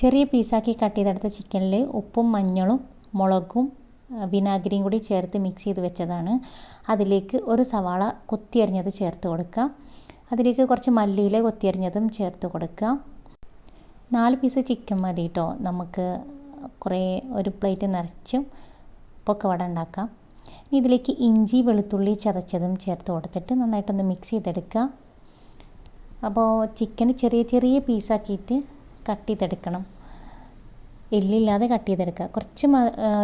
ചെറിയ പീസാക്കി കട്ട് ചെയ്തെടുത്ത ചിക്കനിൽ ഉപ്പും മഞ്ഞളും മുളകും വിനാഗിരിയും കൂടി ചേർത്ത് മിക്സ് ചെയ്ത് വെച്ചതാണ്. അതിലേക്ക് ഒരു സവാള കൊത്തിയരിഞ്ഞത് ചേർത്ത് കൊടുക്കുക അതിലേക്ക് കുറച്ച് മല്ലിയില കൊത്തിയരിഞ്ഞതും ചേർത്ത് കൊടുക്കുക നാല് പീസ് ചിക്കൻ മതി കേട്ടോ നമുക്ക് കുറേ ഒരു പ്ലേറ്റ് നിറച്ചും പൊക്കവട ഉണ്ടാക്കാം. ഇനി ഇതിലേക്ക് ഇഞ്ചി വെളുത്തുള്ളി ചതച്ചതും ചേർത്ത് കൊടുത്തിട്ട് നന്നായിട്ടൊന്ന് മിക്സ് ചെയ്തെടുക്കുക അപ്പോൾ ചിക്കൻ ചെറിയ ചെറിയ പീസാക്കിയിട്ട് കട്ട് ചെയ്തെടുക്കണം എല്ലില്ലാതെ കട്ട് ചെയ്തെടുക്കുക കുറച്ച്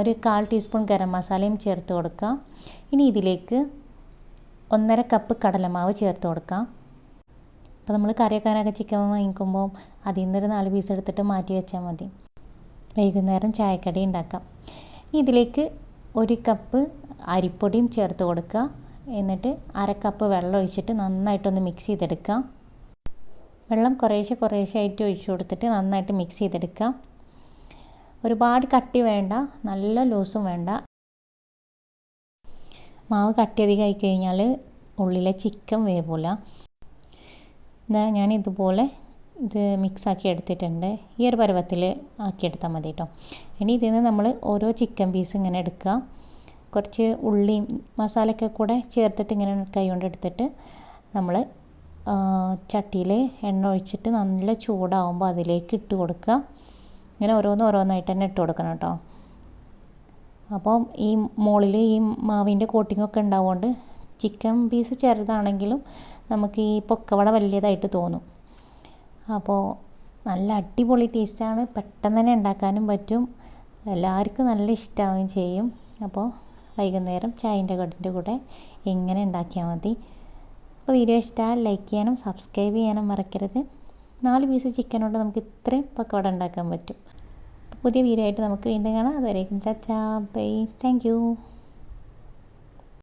ഒരു കാൽ ടീസ്പൂൺ ഗരം മസാലയും ചേർത്ത് കൊടുക്കുക. ഇനി ഇതിലേക്ക് ഒന്നര കപ്പ് കടലമാവ് ചേർത്ത് കൊടുക്കാം അപ്പോൾ നമ്മൾ കറിയൊക്കാനൊക്കെ ചിക്കൻ വാങ്ങിക്കുമ്പോൾ അതിൽ നിന്നൊരു നാല് പീസ് എടുത്തിട്ട് മാറ്റി വെച്ചാൽ മതി. വൈകുന്നേരം ചായക്കടി ഉണ്ടാക്കാം. ഇതിലേക്ക് ഒരു കപ്പ് അരിപ്പൊടിയും ചേർത്ത് കൊടുക്കുക. എന്നിട്ട് അര കപ്പ് വെള്ളം ഒഴിച്ചിട്ട് നന്നായിട്ടൊന്ന് മിക്സ് ചെയ്തെടുക്കുക. വെള്ളം കുറേശ്ശെ കുറേശ്ശെ ആയിട്ട് ഒഴിച്ചു കൊടുത്തിട്ട് നന്നായിട്ട് മിക്സ് ചെയ്തെടുക്കുക ഒരുപാട് കട്ടി വേണ്ട നല്ല ലൂസും വേണ്ട. മാവ് കട്ടിയധികം ആയി കഴിഞ്ഞാൽ ഉള്ളിലെ ചിക്കൻ വേവില്ല ഇതാ ഞാൻ ഇതുപോലെ ഇത് മിക്സ് ആക്കി എടുത്തിട്ടുണ്ട്. ഈ ഒരു പരുവത്തിൽ ആക്കിയെടുത്താൽ മതി കേട്ടോ ഇനി ഇതിൽ നിന്ന് നമ്മൾ ഓരോ ചിക്കൻ പീസ് ഇങ്ങനെ എടുക്കുക. കുറച്ച് ഉള്ളിയും മസാലയൊക്കെ കൂടെ ചേർത്തിട്ട് ഇങ്ങനെ കൈ കൊണ്ട് എടുത്തിട്ട് നമ്മൾ ചട്ടിയിൽ എണ്ണ ഒഴിച്ചിട്ട് നല്ല ചൂടാവുമ്പോൾ അതിലേക്ക് ഇട്ട് കൊടുക്കുക. ഇങ്ങനെ ഓരോന്ന് ഓരോന്നായിട്ട് തന്നെ ഇട്ട് കൊടുക്കണം കേട്ടോ. അപ്പോൾ ഈ മുകളിൽ ഈ മാവിന്റെ കോട്ടിങ്ങൊക്കെ ഉണ്ടാവുകൊണ്ട് ചിക്കൻ പീസ് ചെറുതാണെങ്കിലും നമുക്ക് ഈ പൊക്കവട വലിയതായിട്ട് തോന്നും. അപ്പോൾ നല്ല അടിപൊളി ടേസ്റ്റാണ് പെട്ടെന്ന് തന്നെ ഉണ്ടാക്കാനും പറ്റും. എല്ലാവർക്കും നല്ല ഇഷ്ടമാവുകയും ചെയ്യും. അപ്പോൾ വൈകുന്നേരം ചായന്റെ കടിന്റെ കൂടെ എങ്ങനെ ഉണ്ടാക്കിയാൽ മതി. അപ്പോൾ വീഡിയോ ഇഷ്ടമായാൽ ലൈക്ക് ചെയ്യാനും സബ്സ്ക്രൈബ് ചെയ്യാനും മറക്കരുത്. നാല് പീസ് ചിക്കൻ കൊണ്ട് നമുക്ക് ഇത്രയും പക്കോട ഉണ്ടാക്കാൻ പറ്റും. പുതിയ വീഡിയോ ആയിട്ട് നമുക്ക് വീണ്ടും കാണാം. അതുവരേക്കും ചാ ബൈ. താങ്ക്